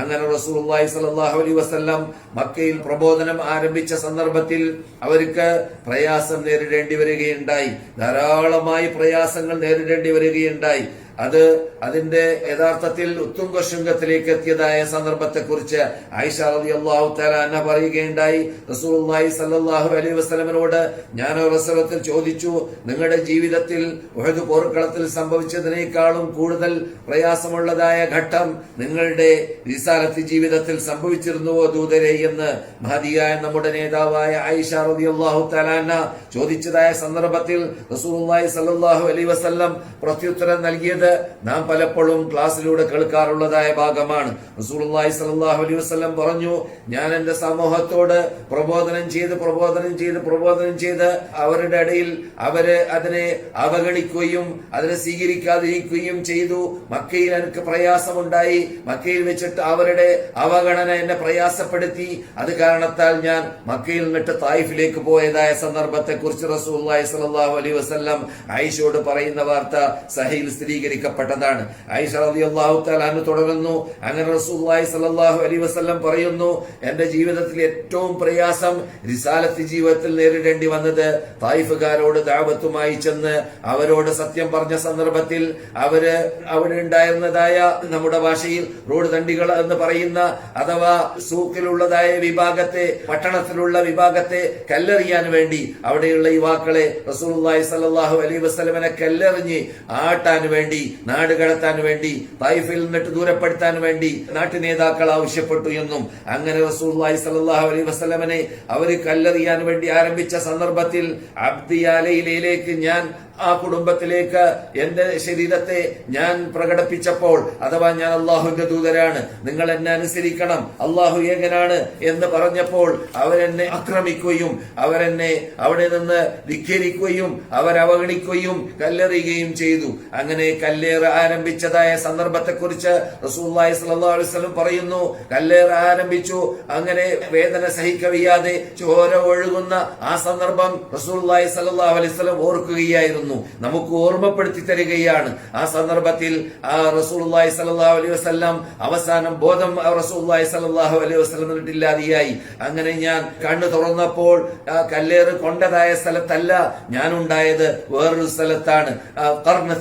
അങ്ങനെ റസൂലുള്ളാഹി സ്വല്ലല്ലാഹു അലൈഹി വസ്ല്ലാം മക്കയിൽ പ്രബോധനം ആരംഭിച്ച സന്ദർഭത്തിൽ അവർക്ക് പ്രയാസം നേരിടേണ്ടി വരികയുണ്ടായി. ധാരാളമായി പ്രയാസങ്ങൾ നേരിടേണ്ടി വരികയുണ്ടായി. അത് അതിന്റെ യഥാർത്ഥത്തിൽ ഉത്തുംഗ ശൃംഗത്തിലേക്ക് എത്തിയതായ സന്ദർഭത്തെ കുറിച്ച് ആയിഷ റളിയല്ലാഹു തആല തലാന പറയുകയുണ്ടായി. റസൂലുള്ളാഹി സ്വല്ലല്ലാഹു അലൈഹി വസ്ലമിനോട് ഞാൻ റസൂലത്തിൽ ചോദിച്ചു നിങ്ങളുടെ ജീവിതത്തിൽ ഉഹദ് പോർക്കളത്തിൽ സംഭവിച്ചതിനേക്കാളും കൂടുതൽ പ്രയാസമുള്ളതായ ഘട്ടം നിങ്ങളുടെ റിസാലത്ത് ജീവിതത്തിൽ സംഭവിച്ചിരുന്നുവോ ദൂതരെ? എന്ന് മഹതിയായ നമ്മുടെ നേതാവായ ആയിഷ റളിയല്ലാഹു തആല തലാന ചോദിച്ചതായ സന്ദർഭത്തിൽ റസൂലുള്ളാഹി സല്ലാഹു അലൈ വസ്ലം പ്രത്യുത്തരം നൽകിയത് നാം പലപ്പോഴും ക്ലാസ്സിലൂടെ കേൾക്കാറുള്ളതായ ഭാഗമാണ്. റസൂലുള്ളാഹി സലാഹു അലൈഹി വസ്ലം പറഞ്ഞു ഞാൻ എന്റെ സമൂഹത്തോട് പ്രബോധനം ചെയ്ത് പ്രബോധനം ചെയ്ത് പ്രബോധനം ചെയ്ത് അവരുടെ ഇടയിൽ അവർ അതിനെ അവഗണിക്കുകയും അതിനെ സ്വീകരിക്കാതിരിക്കുകയും ചെയ്തു. മക്കയിൽ എനിക്ക് പ്രയാസമുണ്ടായി. മക്കയിൽ വെച്ചിട്ട് അവരുടെ അവഗണന എന്നെ പ്രയാസപ്പെടുത്തി. അത് കാരണത്താൽ ഞാൻ മക്കയിൽ നിന്നിട്ട് തായിഫിലേക്ക് പോയതായ സന്ദർഭത്തെ കുറിച്ച് റസൂലുള്ളാഹി സലാഹു അലൈഹി വസ്ലം ആയിഷയോട് പറയുന്ന വാർത്ത സഹയിൽ റളിയല്ലാഹു തആല അൻഹു തുടരുന്നു അങ്ങനെ റസൂലുള്ളാഹി സ്വല്ലല്ലാഹു അലൈഹി വസല്ലം പറയുന്നു എന്റെ ജീവിതത്തിൽ ഏറ്റവും പ്രയാസം റിസാലത്ത് ജീവിതത്തിൽ നേരിടേണ്ടി വന്നത് തായിഫുകാരോട് ദാവത്തുമായി ചെന്ന് അവരോട് സത്യം പറഞ്ഞ സന്ദർഭത്തിൽ അവർ അവിടെ ഉണ്ടായിരുന്നതായ നമ്മുടെ ഭാഷയിൽ റോഡ് തണ്ടികൾ എന്ന് പറയുന്ന അഥവാ സൂക്കിലുള്ളതായ വിഭാഗത്തെ പട്ടണത്തിലുള്ള വിഭാഗത്തെ കല്ലെറിയാൻ വേണ്ടി അവിടെയുള്ള യുവാക്കളെ റസൂൽ അലൈഹി വസ്ലമനെ കല്ലെറിഞ്ഞ് ആട്ടാൻ വേണ്ടി നാട് കടത്താൻ വേണ്ടി തായിഫിൽ നിന്നിട്ട് ദൂരപ്പെടുത്താൻ വേണ്ടി നാട്ടു നേതാക്കൾ ആവശ്യപ്പെട്ടു എന്നും അങ്ങനെ റസൂലുള്ളാഹി സലാഹു അലൈ വസ്ലമനെ അവർ കല്ലെറിയാൻ വേണ്ടി ആരംഭിച്ച സന്ദർഭത്തിൽ അബ്ദിയാലയിലേക്ക് ഞാൻ ആ കുടുംബത്തിലേക്ക് എന്റെ ശരീരത്തെ ഞാൻ പ്രകടിപ്പിച്ചപ്പോൾ അഥവാ ഞാൻ അള്ളാഹുവിന്റെ ദൂതരാണ് നിങ്ങൾ എന്നെ അനുസരിക്കണം അള്ളാഹു ഏകനാണ് എന്ന് പറഞ്ഞപ്പോൾ അവരെന്നെ ആക്രമിക്കുകയും അവരെന്നെ അവിടെ നിന്ന് ധിഖരിക്കുകയും അവരവഗണിക്കുകയും കല്ലെറിയുകയും ചെയ്തു. അങ്ങനെ കല്ലേറ് ആരംഭിച്ചതായ സന്ദർഭത്തെക്കുറിച്ച് റസൂല്ലായി വസല്ലം പറയുന്നു കല്ലേറ് ആരംഭിച്ചു അങ്ങനെ വേദന സഹിക്കവയ്യാതെ ചോര ഒഴുകുന്ന ആ സന്ദർഭം റസൂല്ലായി സല്ലാ അലൈഹി വസല്ലം ഓർക്കുകയായിരുന്നു നമുക്ക് ഓർമ്മപ്പെടുത്തി തരികയാണ്. ആ സന്ദർഭത്തിൽ ആ റസൂലുള്ളാഹി സ്വല്ലല്ലാഹു അലൈഹി വസല്ലം അവസാനം ബോധം റസൂള്ളി സ്വല്ലല്ലാഹു അലൈഹി വസ്ലം ഇല്ലാതെയായി അങ്ങനെ ഞാൻ കണ്ണു തുറന്നപ്പോൾ കല്ലേറ് കൊണ്ടതായ സ്ഥലത്തല്ല ഞാൻ ഉണ്ടായത് വേറൊരു സ്ഥലത്താണ്.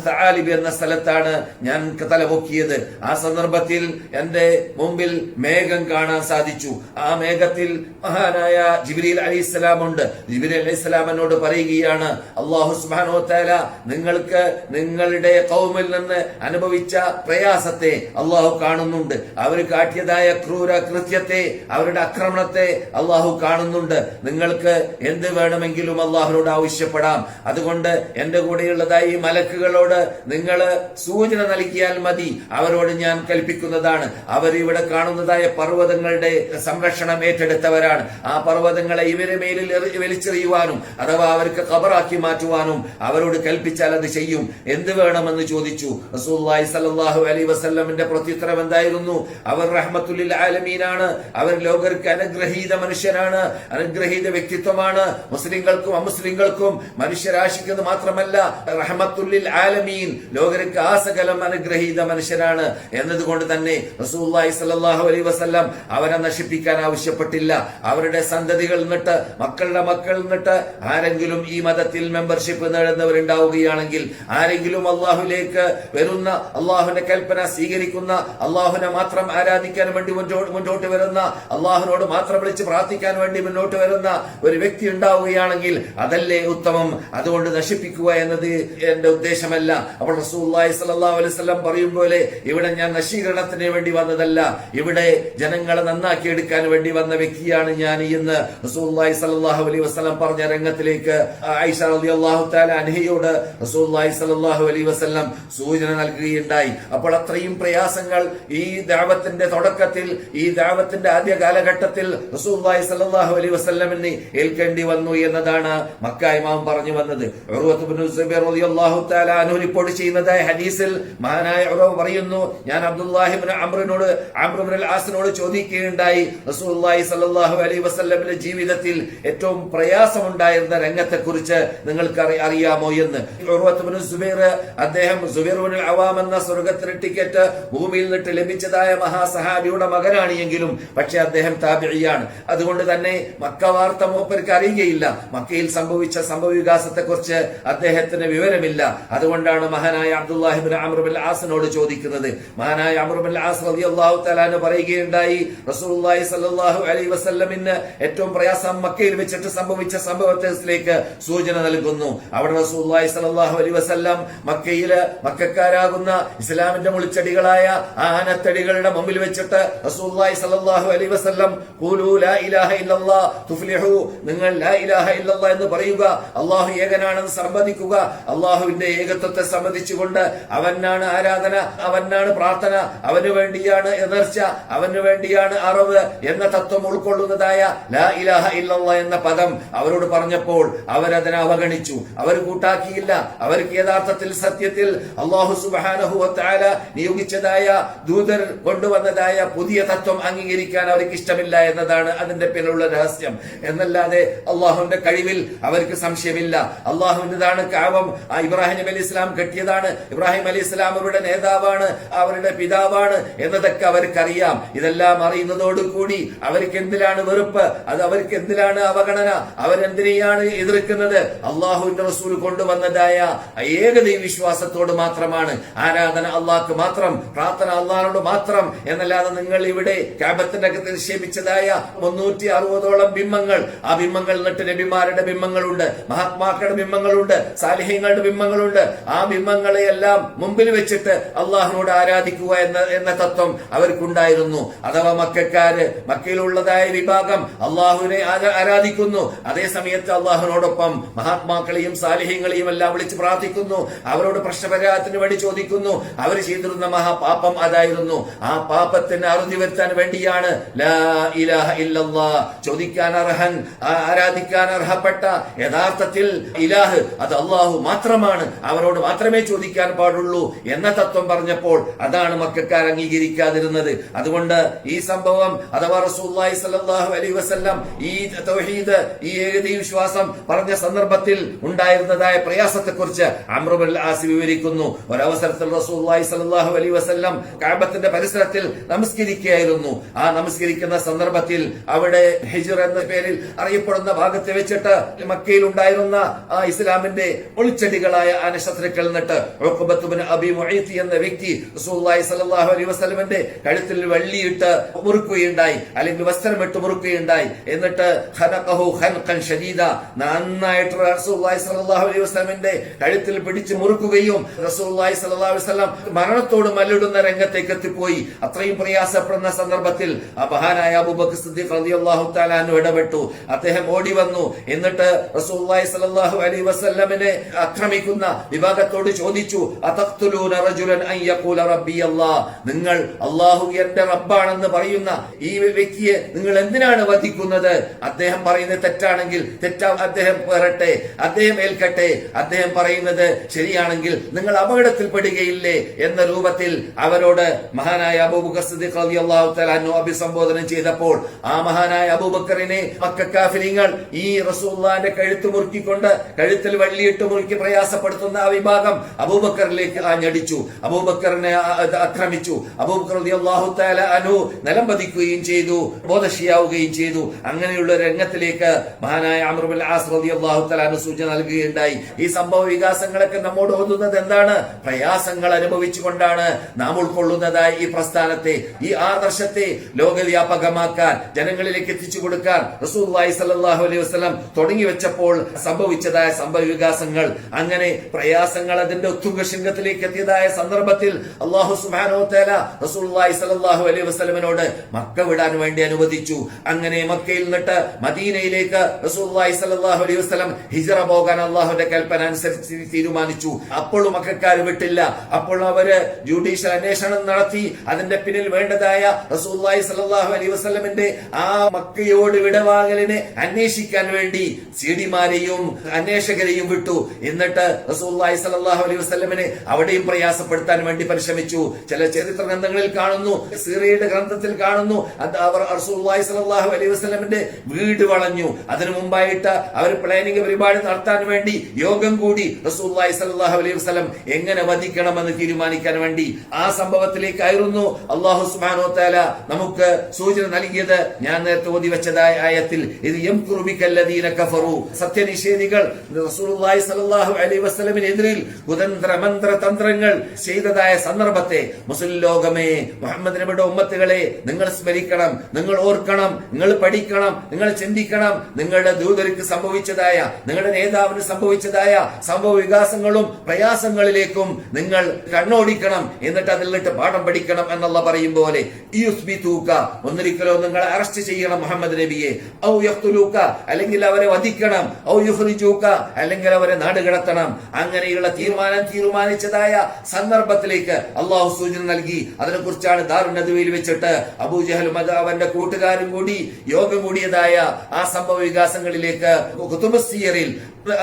സആലിബ് എന്ന സ്ഥലത്താണ് ഞാൻ തലപൊക്കിയത് ആ സന്ദർഭത്തിൽ എന്റെ മുമ്പിൽ മേഘം കാണാൻ സാധിച്ചു. ആ മേഘത്തിൽ മഹാനായ ജിബ്രീൽ അലൈഹിസ്സലാം ഉണ്ട് ജിബ്രീൽ അലൈഹിസ്സലാം എന്നോട് പറയുകയാണ് അള്ളാഹു സുബ്ഹാനഹു തആല നിങ്ങൾക്ക് നിങ്ങളുടെ കൗമിൽ നിന്ന് അനുഭവിച്ച പ്രയാസത്തെ അള്ളാഹു കാണുന്നുണ്ട്. അവർ കാട്ടിയതായ ക്രൂര കൃത്യത്തെ അവരുടെ ആക്രമണത്തെ അള്ളാഹു കാണുന്നുണ്ട്. നിങ്ങൾക്ക് എന്ത് വേണമെങ്കിലും അള്ളാഹുനോട് ആവശ്യപ്പെടാം. അതുകൊണ്ട് എന്റെ കൂടെയുള്ളതായി ഈ മലക്കുകളോട് നിങ്ങൾ സൂചന നൽകിയാൽ മതി. അവരോട് ഞാൻ കൽപ്പിക്കുന്നതാണ്. അവരിവിടെ കാണുന്നതായ പർവതങ്ങളുടെ സംരക്ഷണം ഏറ്റെടുത്തവരാണ്. ആ പർവതങ്ങളെ ഇവരെ മേലിൽ വലിച്ചെറിയുവാനും അഥവാ അവർക്ക് കബറാക്കി മാറ്റുവാനും അവരോട് കൽപ്പിച്ചാൽ അത് ചെയ്യും. എന്ത് വേണമെന്ന് ചോദിച്ചു? സ്വല്ലല്ലാഹു അലൈഹി വസല്ലമിന്റെ പ്രത്യുത്തരം എന്തായിരുന്നു? അവർ റഹ്മത്തുല്ലിൽ ആലമീനാണ്. അവർ ലോകർക്ക് അനുഗ്രഹീത മനുഷ്യനാണ്. അനുഗ്രഹീത വ്യക്തിത്വമാണ്. മുസ്ലിങ്ങൾക്കും അമുസ്ലിങ്ങൾക്കും മനുഷ്യരാശിക്ക് മാത്രമല്ല റഹ്മത്തുല്ലിൽ ആലമീൻ ലോകർക്ക് ആസകലം അനുഗ്രഹീത മനുഷ്യനാണ് എന്നതുകൊണ്ട് തന്നെ റസൂലുള്ളാഹി സല്ലാഹു അലൈഹി വസല്ലം അവരെ നശിപ്പിക്കാൻ ആവശ്യപ്പെട്ടില്ല. അവരുടെ സന്തതികൾ നിന്നിട്ട് മക്കളുടെ മക്കൾ നിന്നിട്ട് ആരെങ്കിലും ഈ മതത്തിൽ മെമ്പർഷിപ്പ് നേടുന്നവരുണ്ടാവുകയാണെങ്കിൽ ആരെങ്കിലും അള്ളാഹുലേക്ക് വരുന്ന അള്ളാഹുവിന്റെ കൽപ്പന സ്വീകരിക്കുന്ന അള്ളാഹുവിനെ മാത്രം ആരാധിക്കാൻ വേണ്ടി മുന്നോട്ട് വരുന്ന അള്ളാഹുവിനോട് മാത്രം വിളിച്ച് പ്രാർത്ഥിക്കാൻ വേണ്ടി മുന്നോട്ട് വരുന്ന ഒരു വ്യക്തി ഉണ്ടാവുകയാണെങ്കിൽ അതല്ലേ ഉത്തമം? അതുകൊണ്ട് നശിപ്പിക്കുക എന്നത് എന്റെ ഉദ്ദേശമല്ല. അപ്പോൾ റസൂലുള്ളാഹി സ്വല്ലല്ലാഹു അലൈഹി വസല്ലം പറയും പോലെ ഇവിടെ ഞാൻ നശീകരണത്തിന് വേണ്ടി വന്നതല്ല. ഇവിടെ ജനങ്ങളെ നന്നാക്കി എടുക്കാൻ വേണ്ടി വന്ന വ്യക്തിയാണ് ഞാൻ ഇന്ന്. റസൂലുള്ളാഹി സ്വല്ലല്ലാഹു അലൈഹി വസല്ലം പറഞ്ഞ രംഗത്തിലേക്ക് ആയിഷ റളിയല്ലാഹു തആല അൻഹയോട് റസൂലുള്ളാഹി സലാഹു അലൈഹി വസല്ലം സൂചന നൽകുകയുണ്ടായി. അപ്പോൾ അത്രയും പ്രയാസങ്ങൾ ഈ ദാവത്തിന്റെ തുടക്കത്തിൽ ഈ ദാവത്തിന്റെ ആദ്യ കാലഘട്ടത്തിൽ റസൂലുള്ളാഹി സ്വല്ലല്ലാഹു അലൈഹി വസല്ലമിന് ഏൽക്കേണ്ടി വന്നു എന്നതാണ് മക്ക ഇമാം പറഞ്ഞു വന്നത്. റിപ്പോർട്ട് ചെയ്യുന്നതായ ഹദീസിൽ മഹാനായ ഉറവ പറയുന്നു ഞാൻ അബ്ദുല്ലാഹിബിൻ അമ്രനോട് അമ്രുബിൻ ആസിനോട് ചോദിക്കുകയുണ്ടായി റസൂലുള്ളാഹി സ്വല്ലല്ലാഹു അലൈഹി വസല്ലമിന്റെ ജീവിതത്തിൽ ഏറ്റവും പ്രയാസമുണ്ടായിരുന്ന രംഗത്തെക്കുറിച്ച് നിങ്ങൾക്ക് അറി- അറിയാമോ? അറിയാമോ എന്ന് അദ്ദേഹം അവാം എന്ന സ്വർഗത്തിന് ടിക്കറ്റ് ഭൂമിയിൽ നിന്നിട്ട് ലഭിച്ചതായ മഹാസഹാബിയുടെ മകനാണ് എങ്കിലും പക്ഷെ അദ്ദേഹം താപിഴിയാണ് അതുകൊണ്ട് തന്നെ മക്ക വാർത്ത മൂപ്പർക്ക് അറിയുകയില്ല. മക്കയിൽ സംഭവിച്ച സംഭവ വികാസത്തെ കുറിച്ച് അദ്ദേഹത്തിന് വിവരമില്ല. അതുകൊണ്ടാണ് മഹാനായ അബ്ദുല്ലാഹിബിൻ അമറുബിൻ ആസിനോട് ചോദിക്കുന്നത്. മഹാനായ അമറുബിൻ ആസ് റതി അള്ളാഹു തലാന് പറയുകയുണ്ടായി റസൂലുള്ളാഹി സ്വല്ലല്ലാഹു അലൈ വസ്ല്ലമിന് ഏറ്റവും പ്രയാസം മക്കയിൽ വെച്ചിട്ട് സംഭവിച്ച സംഭവത്തിലേക്ക് സൂചന നൽകുന്നു. അവിടെ റസൂലുള്ളാഹി സലാഹു അലി വസ്ല്ലാം മക്കയിൽ മക്കാരാകുന്ന ഇസ്ലാമിന്റെ മുളിച്ചെടികളായ ആനത്തടികളുടെ മുമ്പിൽ വെച്ചിട്ട് റസൂലുള്ളാഹി സലാഹു അലി വസ്ല്ലാം നിങ്ങൾ എന്ന് പറയുക. അള്ളാഹു ഏകനാണെന്ന് സമ്മതിക്കുക അള്ളാഹുവിന്റെ ഏകത്വത്തെ സംബന്ധിച്ചുകൊണ്ട് അവനാണ് ആരാധന അവനാണ് പ്രാർത്ഥന അവന് വേണ്ടിയാണ് എതിർച്ച അവന് വേണ്ടിയാണ് അറിവ് എന്ന തത്വം ഉൾക്കൊള്ളുന്നതായ ലാ ഇലാഹ ഇല്ലല്ലാഹ് എന്ന പദം അവരോട് പറഞ്ഞപ്പോൾ അവരതിനെ അവഗണിച്ചു. അവർ കൂട്ടാക്കിയില്ല അവർക്ക് യഥാർത്ഥത്തിൽ സത്യത്തിൽ അള്ളാഹു സുബ്ഹാനഹു വതആല നിയോഗിച്ചതായ ദൂതർ കൊണ്ടുവന്നതായ പുതിയ തത്വം അംഗീകരിക്കാൻ അവർക്ക് ഇഷ്ടമില്ല എന്നതാണ് അതിന്റെ പിന്നിലുള്ള രഹസ്യം. എന്നല്ലാതെ അള്ളാഹുവിന്റെ കഴിവിൽ അവർക്ക് സംശയമില്ല. അള്ളാഹുവിന്റെതാണ് കാവം. ഇബ്രാഹിം അലി ഇസ്ലാം കെട്ടിയതാണ്. ഇബ്രാഹിം അലി ഇസ്ലാം അവരുടെ നേതാവാണ് അവരുടെ പിതാവാണ് എന്നതൊക്കെ അവർക്കറിയാം. ഇതെല്ലാം അറിയുന്നതോടുകൂടി അവർക്ക് എന്തിലാണ് വെറുപ്പ്? അത് അവർക്ക് എന്തിലാണ് അവഗണന? അവരെന്തിനെയാണ് എതിർക്കുന്നത്? അള്ളാഹുവിന്റെ റസൂൽ കൊണ്ടുവന്നതായ ഏകദൈവ വിശ്വാസത്തോട് മാത്രമാണ്. ആരാധന അള്ളാഹ്ക്ക് മാത്രം പ്രാർത്ഥന അള്ളാഹിനോട് മാത്രം. എന്നല്ലാതെ നിങ്ങൾ ഇവിടെ ക്യാബത്തിന്റെ അകത്ത് നിക്ഷേപിച്ചതായ മുന്നൂറ്റി അറുപതോളം ബിംബങ്ങൾ. ആ ബിംബങ്ങൾ എന്നിട്ട് നബിമാരുടെ ബിംബങ്ങളുണ്ട് മഹാത്മാക്കളുടെ ബിംബങ്ങളുണ്ട് സാലിഹ്യങ്ങളുടെ ബിംബങ്ങളുണ്ട്. ആ ബിംബങ്ങളെ എല്ലാം മുമ്പിൽ വെച്ചിട്ട് അള്ളാഹിനോട് ആരാധിക്കുക എന്ന എന്ന തത്വം അവർക്കുണ്ടായിരുന്നു. അഥവാ മക്കാര് മക്കയിലുള്ളതായ വിഭാഗം അള്ളാഹുവിനെ ആരാധിക്കുന്നു. അതേ സമയത്ത് മഹാത്മാക്കളെയും സാലിഹ്യങ്ങളെയും എല്ലാം വിളിച്ച് പ്രാർത്ഥിക്കുന്നു. അവരോട് പ്രശ്നപരിഹാരത്തിന് വേണ്ടി ചോദിക്കുന്നു. അവർ ചെയ്തിരുന്ന മഹാപാപം അതായിരുന്നു. ആ പാപത്തിന് അറുതി വരുത്താൻ വേണ്ടിയാണ് ചോദിക്കാൻ അർഹൻ ആരാധിക്കാൻ അർഹപ്പെട്ട. യഥാർത്ഥത്തിൽ ഇലാഹ് അത് അള്ളാഹു മാത്രമാണ്. അവരോട് മാത്രമേ ചോദിക്കാൻ പാടുള്ളൂ എന്ന തത്വം പറഞ്ഞപ്പോൾ അതാണ് മക്കാർ അംഗീകരിക്കാതിരുന്നത്. അതുകൊണ്ട് ഈ സംഭവം അഥവാ റസൂലുള്ളാഹി സ്വല്ലല്ലാഹു അലൈ വസല്ലം ഈ തൗഹീദ് ഈ ഏകദൈവ വിശ്വാസം പറഞ്ഞ സന്ദർഭത്തിൽ ഉണ്ടായിരുന്നതായ പ്രയാസത്തെക്കുറിച്ച് അമ്രുബൽ ആസി വിവരിക്കുന്നു. ഒരവസരത്തിൽ സ്വല്ലല്ലാഹു അലൈഹി വസല്ലം കഅബത്തിന്റെ പരിസരത്തിൽ നമസ്കരിക്കുകയായിരുന്നു. ആ നമസ്കരിക്കുന്ന സന്ദർഭത്തിൽ അവിടെ ഹിജുർ എന്ന പേരിൽ അറിയപ്പെടുന്ന ഭാഗത്ത് വെച്ചിട്ട് മക്കയിൽ ഉണ്ടായിരുന്ന ആ ഇസ്ലാമിന്റെ ഒളിച്ചെടികളായ ആനശത്രുക്കൾ നിന്നിട്ട് അബി മൊഴീത്തി എന്ന വ്യക്തി റസൂലുള്ളാഹി സ്വല്ലല്ലാഹു അലൈഹി വസ്ലമിന്റെ കഴുത്തിൽ വള്ളിയിട്ട് മുറുക്കുകയുണ്ടായി. അല്ലെങ്കിൽ വസ്ത്രമിട്ട് മുറുക്കുകയുണ്ടായി. എന്നിട്ട് ഷദീദ നന്നായിട്ട് അലൈഹി വസല്ലമന്റെ കഴുത്തിൽ പിടിച്ച് മുറുക്കുകയും സ്വല്ലല്ലാഹു അലൈഹി വസല്ലം മരണത്തോട് മല്ലിടുന്ന രംഗത്തേക്ക് എത്തിപ്പോയി. അത്രയും പ്രയാസപ്പെടുന്ന സന്ദർഭത്തിൽ മഹാനായ അബൂബക്കർ സിദ്ദീഖ് റളിയല്ലാഹു ഇടപെട്ടു. അദ്ദേഹം ഓടി വന്നു. എന്നിട്ട് റസൂലുള്ളാഹി സ്വല്ലല്ലാഹു അലൈഹി വസല്ലമനെ ആക്രമിക്കുന്ന വിഭാഗത്തോട് ചോദിച്ചു റജുലൻ നിങ്ങൾ അല്ലാഹു എന്റെ റബ്ബാണെന്ന് പറയുന്ന ഈ വ്യക്തിയെ നിങ്ങൾ എന്തിനാണ് വധിക്കുന്നത്? അദ്ദേഹം പറയുന്നത് തെറ്റാണെങ്കിൽ തെറ്റാ അദ്ദേഹം വരട്ടെ അദ്ദേഹം ഏൽക്കട്ടെ അദ്ദേഹം പറയുന്നത് ശരിയാണെങ്കിൽ നിങ്ങൾ അപകടത്തിൽ പെടുകയില്ലേ എന്ന രൂപത്തിൽ അവരോട് മഹാനായ അബൂബക്കർ സിദ്ദീഖ് റളിയല്ലാഹു തആല അന്നു അഭിസംബോധന ചെയ്തപ്പോൾ ആ മഹാനായ അബൂബക്കറിനെ മക്കാഫിരിങ്ങൾ ഈ റസൂലുള്ളാഹിന്റെ കഴുത്ത് മുറുക്കിക്കൊണ്ട് കഴുത്തിൽ വള്ളിയിട്ട് മുറുക്കി പ്രയാസപ്പെടുത്തുന്ന ആ വിഭാഗം അബൂബക്കറിലേക്ക് ആഞ്ഞടിച്ചു. അബൂബക്കറിനെ ആക്രമിച്ചു. അബൂബക്കർ റളിയല്ലാഹു തആല അൻഹു നിലംപതിക്കുകയും ചെയ്തു ബോധശിയാവുകയും ചെയ്തു. അങ്ങനെയുള്ള രംഗത്തിലേക്ക് മഹാനായ അമർബുൽ ആസ് റളിയല്ലാഹു തആല സൂചന നൽകുകയുണ്ടായി. ഈ സംഭവ വികാസങ്ങളൊക്കെ നമ്മോട് ഓതുന്നത് എന്താണ്? പ്രയാസങ്ങൾ അനുഭവിച്ചുകൊണ്ടാണ് നാം ഉൾക്കൊള്ളുന്നതായ ഈ പ്രസ്ഥാനത്തെ ഈ ആദർശത്തെ ലോകവ്യാപകമാക്കാൻ ജനങ്ങളിലേക്ക് എത്തിച്ചു കൊടുക്കാൻ റസൂലുള്ളാഹി സല്ലാഹു അലൈഹി വസ്ലം തുടങ്ങി വെച്ചപ്പോൾ സംഭവിച്ചതായ സംഭവ വികാസങ്ങൾ അങ്ങനെ പ്രയാസങ്ങൾ അതിന്റെ ഉത്തുംഗ ശൃംഗത്തിലേക്ക് എത്തിയതായ സന്ദർഭത്തിൽ അള്ളാഹു സുബ്ഹാനഹു തേല റസൂലുള്ളാഹി സ്വല്ലല്ലാഹു അലൈഹി വസ്ലമിനോട് മക്ക വിടാൻ വേണ്ടി അനുവദിച്ചു. അങ്ങനെ മക്കയിൽ നിന്നിട്ട് മദീനയിലേക്ക് റസൂലുള്ളാഹി സ്വല്ലല്ലാഹു അലൈഹി വസ്ലം ഹിജറ പോകാൻ അള്ളാഹുവിന്റെ കൽപ്പന അനുസരിച്ച് തീരുമാനിച്ചു. അപ്പോഴും മക്കാർ വിട്ടില്ല. അപ്പോൾ അവർ ജുഡീഷ്യൽ അന്വേഷണം നടത്തി. അതിന്റെ പിന്നിൽ വേണ്ടതായ റസൂലുള്ളാഹി സ്വല്ലല്ലാഹു അലൈഹി വസ്ലമിന്റെ ആ മക്കയോട് വിടവാങ്ങലിനെ അന്വേഷിക്കാൻ വേണ്ടി സിഡിമാരെയും അന്വേഷകരെയും വിട്ടു. എന്നിട്ട് റസൂലുള്ളാഹി സ്വല്ലല്ലാഹു അലൈഹി വസ്ലമിനെ അവിടെയും പ്രയാസപ്പെടുത്താൻ വേണ്ടി പരിശ്രമിച്ചു. ചില ചരിത്ര ഗ്രന്ഥങ്ങളിൽ കാണുന്നു സിറിയുടെ ഗ്രന്ഥത്തിൽ കാണുന്നു. അവർ റസൂലുള്ളാഹി സ്വല്ലല്ലാഹു അലൈഹി വസ്ലമിന്റെ വീട് വളഞ്ഞു. അതിനു മുമ്പായിട്ട് അവർ പ്ലാനിങ് പരിപാടി നടത്താൻ വേണ്ടി യോഗം കൂടി റസൂലുള്ളാഹി സലാഹു അലൈഹി വസല്ലം എങ്ങനെ വധിക്കണമെന്ന് തീരുമാനിക്കാൻ വേണ്ടി ആ സംഭവത്തിലേക്കായിരുന്നു അള്ളാഹു സുബ്ഹാനഹു താല നമുക്ക് സൂചന നൽകിയത്. ഞാൻ നേരത്തെ ഓതി വെച്ചതായ ആയത്തിൽ ഇത് എം കുറുബിക്കല്ലതീന കഫറു. സത്യനിഷേധികൾ റസൂലുള്ളാഹി സലാഹു അലൈഹി വസ്ലമിനെതിരിൽ കുതന്ത്ര മന്ത്ര തന്ത്രങ്ങൾ ചെയ്തതായ സന്ദർഭത്തെ മുസ്ലിം ലോകമേ മുഹമ്മദ് നബിയുടെ ഉമ്മത്തുകളെ നിങ്ങൾ സ്മരിക്കണം നിങ്ങൾ ഓർക്കണം നിങ്ങൾ പഠിക്കണം നിങ്ങൾ ചിന്തിക്കണം. നിങ്ങളുടെ ദൂതർക്ക് സംഭവിച്ചതായ നിങ്ങളുടെ നേതാവിന് സംഭവിച്ചതായ സംഭവ വികാസങ്ങളും പ്രയാസങ്ങളിലേക്കും നിങ്ങൾ കണ്ണോടിക്കണം. എന്നിട്ട് അതിൽ നിന്നിട്ട് പാഠം പഠിക്കണം എന്നുള്ള പറയും പോലെ ഒന്നിരിക്കലോ നിങ്ങൾ അറസ്റ്റ് ചെയ്യണം മുഹമ്മദ് നബിയെ. ഔ അല്ലെങ്കിൽ അവരെ വധിക്കണം. ഔ അല്ലെങ്കിൽ അവരെ നാടുകടത്തണം. അങ്ങനെയുള്ള തീരുമാനം തീരുമാനിച്ചതായ സന്ദർഭത്തിലേക്ക് അള്ളാഹു സൂചന നൽകി. അതിനെക്കുറിച്ചാണ് ദാറുനദുവയിൽ വെച്ചിട്ട് അബൂജഹലും അത് അവന്റെ കൂട്ടുകാരും കൂടി യോഗം കൂടിയതായ ആ സംഭവ വികാസങ്ങളിലേക്ക് അഥവാ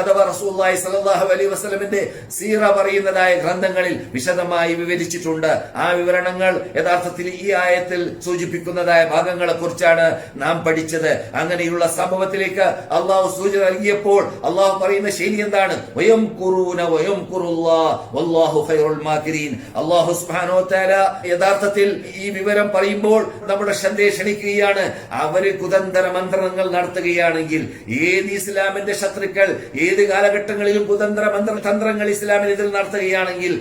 അഥവാ റസൂല്ലായി സ്വല്ലല്ലാഹു അലൈഹി വസല്ലമിന്റെ സീറ പറയുന്നതായ ഗ്രന്ഥങ്ങളിൽ വിശദമായി വിവരിച്ചിട്ടുണ്ട്. ആ വിവരണങ്ങൾ യഥാർത്ഥത്തിൽ ഈ ആയത്തിൽ സൂചിപ്പിക്കുന്നതായ ഭാഗങ്ങളെ കുറിച്ചാണ് നാം പഠിച്ചത്. അങ്ങനെയുള്ള സംഭവത്തിലേക്ക് അള്ളാഹു സൂചന നൽകിയപ്പോൾ അള്ളാഹു പറയുന്ന ശൈലി എന്താണ്? വയം കുറൂന വയം വല്ലാഹു ഖൈറുൽ മാകിരീൻ. അള്ളാഹു സുബ്ഹാനഹു വതആല യഥാർത്ഥത്തിൽ ഈ വിവരം പറയുമ്പോൾ നമ്മുടെ ശ്രദ്ധയെ ക്ഷണിക്കുകയാണ് അവർ കുതന്ത്ര മന്ത്രങ്ങൾ നടത്തുകയാണെങ്കിൽ ഏത് ഇസ്ലാമിന്റെ ശത്രുക്കൾ ഏത് കാലഘട്ടങ്ങളിലും കുതന്ത്ര മന്ത്ര തന്ത്രങ്ങൾ ഇസ്ലാമിൽ ഇതിൽ നടത്തുകയാണെങ്കിൽ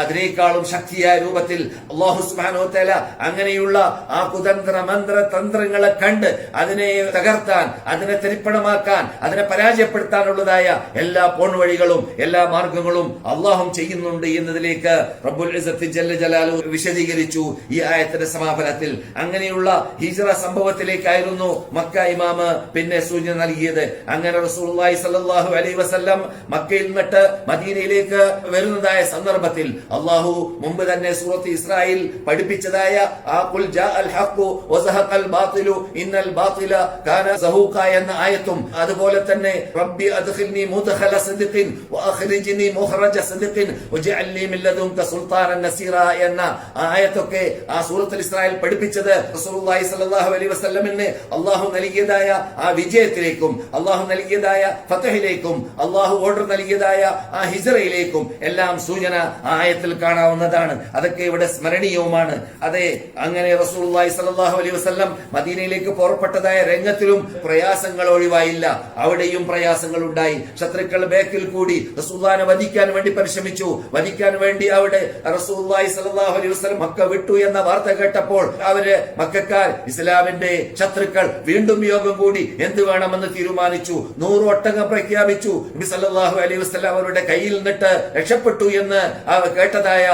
അതിനേക്കാളും ശക്തിയായ രൂപത്തിൽ അള്ളാഹുസ്മാനോ വതആല അങ്ങനെയുള്ള ആ കുതന്ത്ര മന്ത്ര തന്ത്രങ്ങളെ കണ്ട് അതിനെ തകർത്താൻ അതിനെ തരിപ്പണമാക്കാൻ അതിനെ പരാജയപ്പെടുത്താനുള്ളതായ എല്ലാ പോൺ വഴികളും എല്ലാ മാർഗങ്ങളും അള്ളാഹും ചെയ്യുന്നുണ്ട് എന്നതിലേക്ക് റബ്ബുൽ ജല്ല ജലാലു വിശദീകരിച്ചു ഈ ആയത്തിന്റെ സമാപനത്തിൽ. അങ്ങനെയുള്ള ഹിജറ സംഭവത്തിലേക്കായിരുന്നു മക്ക ഇമാമ് പിന്നെ സൂചന നൽകിയത്. അങ്ങനെ റസൂലുള്ളാഹി സ്വല്ലല്ലാഹു അലൈ വസ്ല്ലം മക്കയിൽ നിന്നിട്ട് മദീനയിലേക്ക് വരുന്നതായ സന്ദർഭത്തിൽ അള്ളാഹു മുമ്പ് തന്നെ സൂറത്ത് ഇസ്രായേൽ പഠിപ്പിച്ചതായ ആ ഖുൽ ജാഅൽ ഹഖു വസഹഖൽ ബാത്തിലു ഇന്നൽ ബാത്തില കാന സഹൂഖ എന്ന ആയത്തും അതുപോലെ തന്നെ റബ്ബി അദ്ഖിൽനി മുദ്ഖല സിദ്ഖിൻ വഅഖ്രിജ്നി മുഖ്റജ വജഅൽനി മിൻ ലദുൻക സുൽത്താനൻ നസീറ എന്ന ആയത്തൊക്കെ ആ സൂറത്തുൽ ഇസ്രായേൽ പഠിപ്പിച്ചത് റസൂലുള്ളാഹി സ്വല്ലല്ലാഹു അലൈഹി വസല്ലമിന് അള്ളാഹു നൽകിയതായ ആ വിജയത്തിലേക്കും അള്ളാഹു നൽകിയതായ ഫതഹിലേക്കും അള്ളാഹു ഓർഡർ നൽകിയതായ ആ ഹിജറയിലേക്കും എല്ലാം സൂചന ആയത്തിൽ കാണാവുന്നതാണ്. അതൊക്കെ ഇവിടെ സ്മരണീയവുമാണ്. അതെ അങ്ങനെ റസൂലുള്ളാഹി സ്വല്ലല്ലാഹു അലൈഹി വസ്ലം മദീനയിലേക്ക് പുറപ്പെട്ടതായ രംഗത്തിലും പ്രയാസങ്ങൾ ഒഴിവായില്ല. അവിടെയും പ്രയാസങ്ങൾ ഉണ്ടായി. ശത്രുക്കൾ ബേക്കിൽ കൂടി റസൂല്ലാനെ വധിക്കാൻ വേണ്ടി പരിശ്രമിച്ചു. വധിക്കാൻ വേണ്ടി അവിടെ റസൂലുള്ളാഹി സ്വല്ലല്ലാഹു അലൈഹി വസ്ലം മക്ക വിട്ടു എന്ന വാർത്ത കേട്ടപ്പോൾ അവർ മക്കാർ ഇസ്ലാമിന്റെ ശത്രുക്കൾ വീണ്ടും യോഗം കൂടി എന്ത് വേണമെന്ന് തീരുമാനിച്ചു. നൂറ് ഒട്ടകം പ്രഖ്യാപിച്ചു. നബി സല്ലല്ലാഹു അലൈഹി വസല്ലം അവരുടെ കയ്യിൽ നിന്നിട്ട് രക്ഷപ്പെട്ടു എന്ന് കേട്ടതായ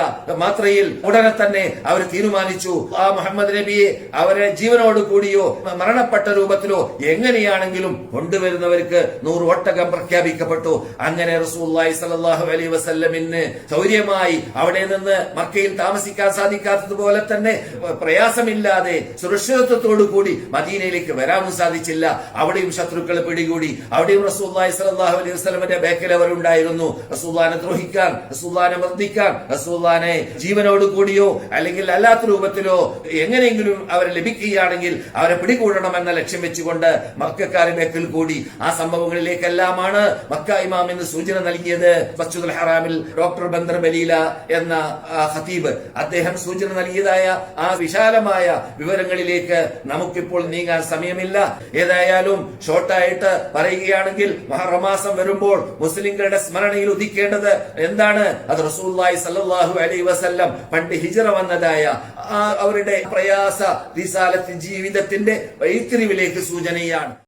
മാത്രയിൽ ഉടനെ തന്നെ അവർ തീരുമാനിച്ചു. ആ മുഹമ്മദ് നബിയെ അവരെ ജീവനോട് കൂടിയോ മരണപ്പെട്ട രൂപത്തിലോ എങ്ങനെയാണെങ്കിലും കൊണ്ടുവരുന്നവർക്ക് നൂറ് ഒട്ടകം പ്രഖ്യാപിക്കപ്പെട്ടു. അങ്ങനെ റസൂലുള്ളാഹി സ്വല്ലല്ലാഹു അലൈഹി വസല്ലമിന് സൗര്യമായി അവിടെ നിന്ന് മക്കയിൽ താമസിക്കാൻ സാധിക്കാത്തതുപോലെ തന്നെ പ്രയാസമില്ലാതെ സുരക്ഷിതത്വത്തോടു കൂടി മദീനയിലേക്ക് വരാനും സാധിച്ചില്ല. അവിടെയും ശത്രുക്കൾ പിടികൂടി. അവിടെയും റസൂല്ലായി സല്ലല്ലാഹു അലൈഹി വസ്ലമിന്റെ ബേക്കിൽ അവരുണ്ടായിരുന്നു. റസൂല്ലാനെ ദ്രോഹിക്കാൻ റസൂല്ലാനെ മർദ്ദിക്കാൻ റസൂല്ലാനെ ജീവനോട് കൂടിയോ അല്ലെങ്കിൽ അല്ലാത്ത രൂപത്തിലോ എങ്ങനെയെങ്കിലും അവരെ ലഭിക്കുകയാണെങ്കിൽ അവരെ പിടികൂടണം എന്ന ലക്ഷ്യം വെച്ചുകൊണ്ട് മക്കാരി ബേക്കിൽ കൂടി. ആ സംഭവങ്ങളിലേക്കെല്ലാമാണ് മക്ക ഇമാം എന്ന് സൂചന നൽകിയത്. മസ്ജിദുൽ ഹറാമിൽ ഡോക്ടർ ബന്ദർ ബലീല എന്ന ഹതീബ് അദ്ദേഹം സൂചന നൽകിയതായ ആ വിശാലമായ വിവരങ്ങളിലേക്ക് നമുക്കിപ്പോൾ നീങ്ങാൻ സമയമില്ല. ഏതായാലും ഷോർട്ടായിട്ട് പറയുകയാണെങ്കിൽ മഹറമാസം വരുമ്പോൾ മുസ്ലിങ്ങളുടെ സ്മരണയിൽ ഉദിക്കേണ്ടത് എന്താണ്? അത് റസൂല്ലായി സല്ലാഹു അലൈഹി വസല്ലം പണ്ട് ഹിജറ വന്നതായ അവരുടെ പ്രയാസ റിസാലത്ത് ജീവിതത്തിന്റെ വൈത്തിരിവിലേക്ക് സൂചനയാണ്.